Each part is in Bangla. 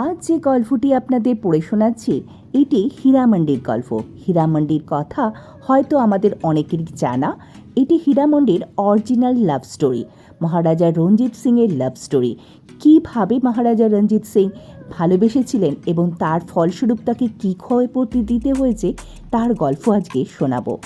আজ যে গল্পটি আপনাদের পড়ে শোনাচ্ছি, এটি হীরামন্ডির গল্প। হীরামন্ডির কথা হয়তো আমাদের অনেকেরই জানা। এটি হীরামন্ডির original love story. Maharaja Ranjit সিংয়ের লাভ স্টোরি। কীভাবে মহারাজা রঞ্জিত সিং ভালোবেসেছিলেন এবং তার ফলস্বরূপ তাকে কী ক্ষয়প্রতি দিতে হয়েছে, তার গল্প আজকে শোনাবো।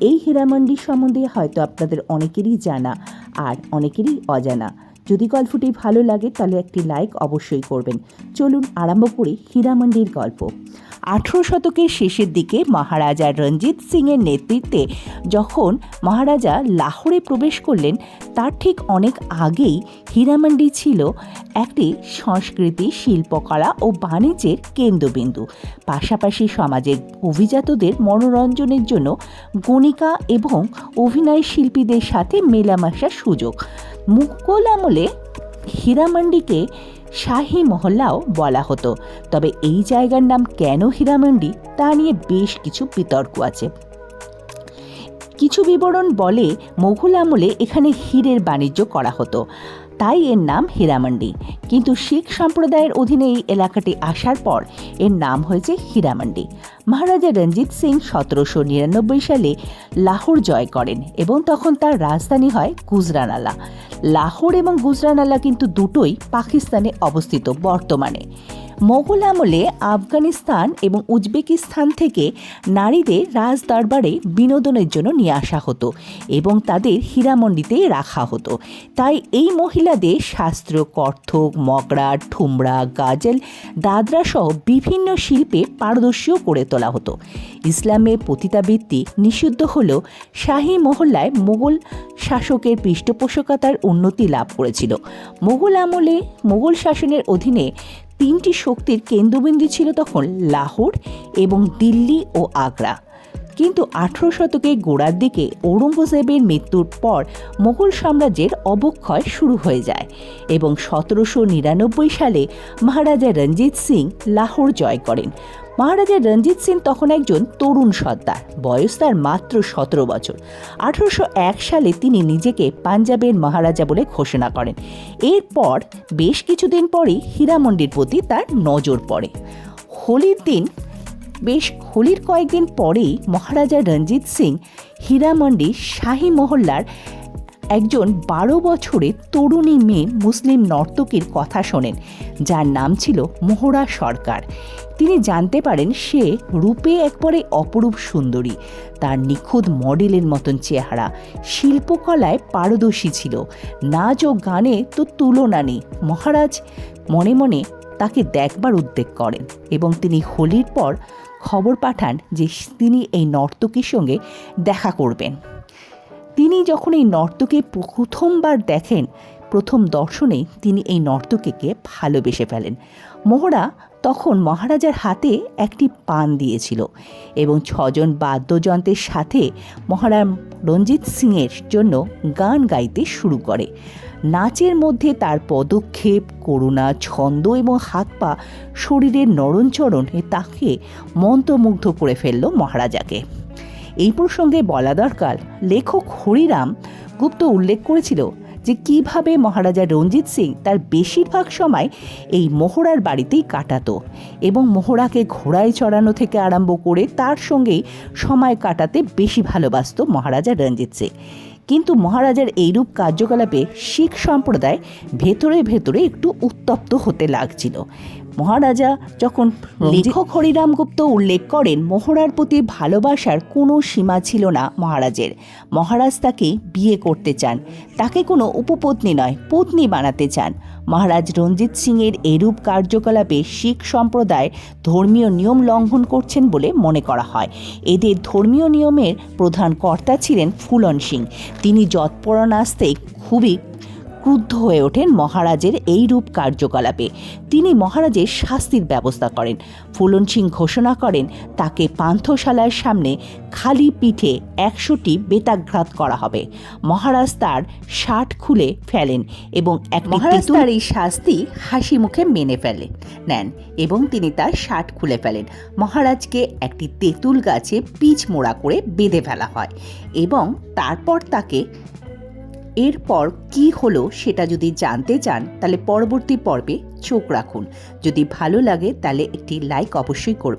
এই হীরামন্ডির সম্বন্ধে হয়তো আপনাদের অনেকেরই জানা আর অনেকেরই অজানা। যদি গল্পটি ভালো লাগে তাহলে একটি লাইক অবশ্যই করবেন। চলুন আরম্ভ করি হীরামন্ডির গল্প। আঠেরো শতকের শেষের দিকে মহারাজা রঞ্জিত সিংয়ের নেতৃত্বে যখন মহারাজা লাহোরে প্রবেশ করলেন, তার ঠিক অনেক আগেই হীরামন্ডি ছিল একটি সংস্কৃতি শিল্পকলা ও বাণিজ্যের কেন্দ্রবিন্দু। পাশাপাশি সমাজের অভিজাতদের মনোরঞ্জনের জন্য গণিকা এবং অভিনয় শিল্পীদের সাথে মেলামেশার সুযোগ। মুঘল আমলে হীরামন্ডিকে শাহী মহল্লাও বলা হতো। তবে এই জায়গার নাম কেন হীরামন্ডি তা নিয়ে বেশ কিছু বিতর্ক আছে। কিছু বিবরণ বলে মোঘল আমলে এখানে হীরের বাণিজ্য করা হতো। তাই এর নাম হীরামন্ডি। কিন্তু শিখ সম্প্রদায়ের অধীনে এই এলাকাটি আসার পর এর নাম হয়েছে হীরামন্ডি। মহারাজা রঞ্জিত সিং সতেরোশো নিরানব্বই সালে লাহোর জয় করেন এবং তখন তার রাজধানী হয় গুজরানালা। লাহোর এবং গুজরানালা কিন্তু দুটোই পাকিস্তানে অবস্থিত বর্তমানে। মোগল আমলে আফগানিস্তান এবং উজবেকিস্তান থেকে নারীদের রাজ দরবারে বিনোদনের জন্য নিয়ে আসা হতো এবং তাদের হীরামন্ডিতে রাখা হতো। তাই এই মহিলাদের শাস্ত্র কর্থক মগরা, ঠুমরা, গাজল, দাদরা সহ বিভিন্ন শিল্পে পারদর্শীও করে তোলা হতো। ইসলামে পতিতাবৃত্তি নিষিদ্ধ হলেও শাহী মহল্লায় মোগল শাসকের পৃষ্ঠপোষকতার উন্নতি লাভ করেছিল। মোগল আমলে মোগল শাসনের অধীনে তিনটি শক্তির কেন্দ্রবিন্দু ছিল তখন লাহোর এবং দিল্লি ও আগ্রা। কিন্তু আঠেরো শতকে গোড়ার দিকে ঔরঙ্গজেবের মৃত্যুর পর মোগল সাম্রাজ্যের অবক্ষয় শুরু হয়ে যায় এবং সতেরোশো নিরানব্বই সালে মহারাজা রঞ্জিত সিং লাহোর জয় করেন। মহারাজা রঞ্জিত সিং তখন একজন তরুণ সর্দার। বয়স তার মাত্র সতেরো বছর। আঠারোশো এক সালে তিনি নিজেকে পাঞ্জাবের মহারাজা বলে ঘোষণা করেন। এরপর বেশ কিছুদিন পরেই হীরামন্ডির প্রতি তার নজর পড়ে। হোলির দিন, বেশ হোলির কয়েকদিন পরেই মহারাজা রঞ্জিত সিং হীরামন্ডি শাহী মহল্লার একজন বারো বছরের তরুণী মেয়ে মুসলিম নর্তকীর কথা শোনেন, যার নাম ছিল মোহরা সরকার। তিনি জানতে পারেন সে রূপে একবারে অপরূপ সুন্দরী। তার নিখুঁত মডেলের মতন চেহারা, শিল্পকলায় পারদর্শী ছিল। নাচ ও গানে তো তুলনা নেই। মহারাজ মনে মনে তাকে দেখবার উদ্বেগ করেন এবং তিনি হোলির পর খবর পাঠান যে তিনি এই নর্তকীর সঙ্গে দেখা করবেন। তিনি যখন এই নর্তকে প্রথমবার দেখেন, প্রথম দর্শনেই তিনি এই নর্তকীকে ভালোবেসে ফেলেন। মোহরা তখন মহারাজার হাতে একটি পান দিয়েছিল এবং ছজন বাদ্যযন্ত্রের সাথে মহারাজ রঞ্জিত সিংয়ের জন্য গান গাইতে শুরু করে। নাচের মধ্যে তার পদক্ষেপ, করুণা, ছন্দ এবং হাত পা শরীরের নরণচরণ তাকে মন্ত্রমুগ্ধ করে ফেলল মহারাজাকে। এই প্রসঙ্গে বলা দরকার, লেখক হরিরাম গুপ্ত উল্লেখ করেছিল যে কীভাবে মহারাজা রঞ্জিত সিং তার বেশিরভাগ সময় এই মোহরার বাড়িতেই কাটাতো এবং মোহরাকে ঘোড়ায় চড়ানো থেকে আরম্ভ করে তার সঙ্গেই সময় কাটাতে বেশি ভালোবাসত মহারাজা রঞ্জিত সিং। কিন্তু মহারাজার এইরূপ কার্যকলাপে শিখ সম্প্রদায় ভেতরে ভেতরে একটু উত্তপ্ত হতে লাগছিল। মহারাজা যখন লেখক হরিরাম গুপ্ত উল্লেখ করেন মহড়ার প্রতি ভালোবাসার কোনো সীমা ছিল না মহারাজের। মহারাজ তাকে বিয়ে করতে চান। তাকে কোনো উপপত্নী নয় পত্নী বানাতে চান। মহারাজ রঞ্জিত সিংয়ের এরূপ কার্যকলাপে শিখ সম্প্রদায় ধর্মীয় নিয়ম লঙ্ঘন করছেন বলে মনে করা হয়। এদের ধর্মীয় নিয়মের প্রধান কর্তা ছিলেন ফুলন সিং। তিনি যৎপরণাস্তে খুবই ক্রুদ্ধ হয়ে ওঠেন মহারাজের এই রূপ কার্যকলাপে। তিনি মহারাজের শাস্তির ব্যবস্থা করেন। ফুলন সিং ঘোষণা করেন তাকে পান্থশালার সামনে খালি পিঠে একশোটি বেতাঘাত করা হবে। মহারাজ তার শার্ট খুলে ফেলেন এবং এক মহারাজ তার এই শাস্তি হাসি মুখে মেনে ফেলে নেন এবং তিনি তার শার্ট খুলে ফেলেন। মহারাজকে একটি তেঁতুল গাছে পিচ মোড়া করে বেঁধে ফেলা হয় এবং তারপর তাকে এরপর কি হলো সেটা যদি জানতে চান, তাহলে পরবর্তী পর্বে চোখ রাখুন। যদি ভালো লাগে, তাহলে একটি লাইক অবশ্যই করবেন।